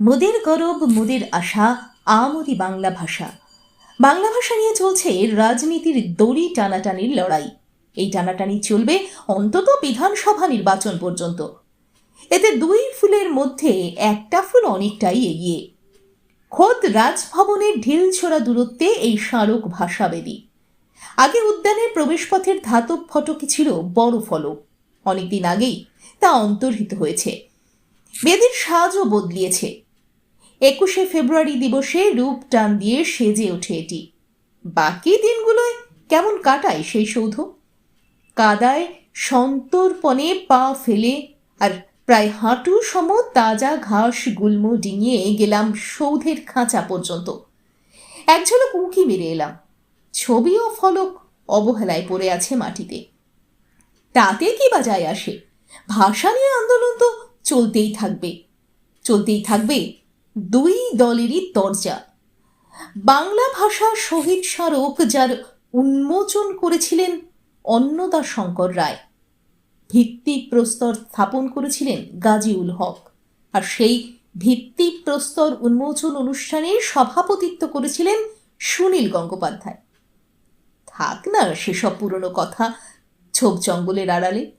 মোদের গরব, মোদের আশা আমরি বাংলা ভাষা। বাংলা ভাষা নিয়ে চলছে রাজনীতির দড়ি টানাটানির লড়াই। এই টানাটানি চলবে অন্তত বিধানসভা নির্বাচন পর্যন্ত। এতে দুই ফুলের মধ্যে একটা ফুল অনেকটাই এগিয়ে। খোদ রাজভবনের ঢিল ছোড়া দূরত্বে এই স্মারক ভাষাবেদী। আগে উদ্যানের প্রবেশপথের ধাতব ফটকে ছিল বড় ফলক। অনেকদিন আগেই তা অন্তর্হিত হয়েছে। বেদির সাজও বদলিয়েছে। একুশে ফেব্রুয়ারি দিবসে রূপ টান দিয়ে সেজে ওঠে এটি। বাকি দিনগুলোয় কেমন কাটায় সেই সৌধ? কাদায় সন্তর্পণে পা ফেলে আর প্রায় হাঁটু সম তাজা ঘাস গুল্ম ডিঙিয়ে গেলাম সৌধের খাঁচা পর্যন্ত। এক ঝলক উঁকি মেরে এলাম। ছবি ও ফলক অবহেলায় পড়ে আছে মাটিতে। তাতে কি বা যায় আসে? ভাষা নিয়ে আন্দোলন তো চলতেই থাকবে। চলতেই থাকবে দুই দলেরই দরজা। বাংলা ভাষা শহীদ স্মারক যার উন্মোচন করেছিলেন অন্নদা শঙ্কর রায়। ভিত্তি প্রস্তর স্থাপন করেছিলেন গাজীউল হক। আর সেই ভিত্তি প্রস্তর উন্মোচন অনুষ্ঠানে সভাপতিত্ব করেছিলেন সুনীল গঙ্গোপাধ্যায়। থাক না সেসব পুরনো কথা, ছোপ জঙ্গলের আড়ালে।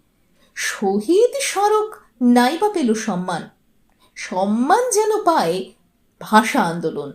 শহীদ স্মারক নাইবা পেল সম্মান। সম্মান যেন পায় ভাষা আন্দোলন।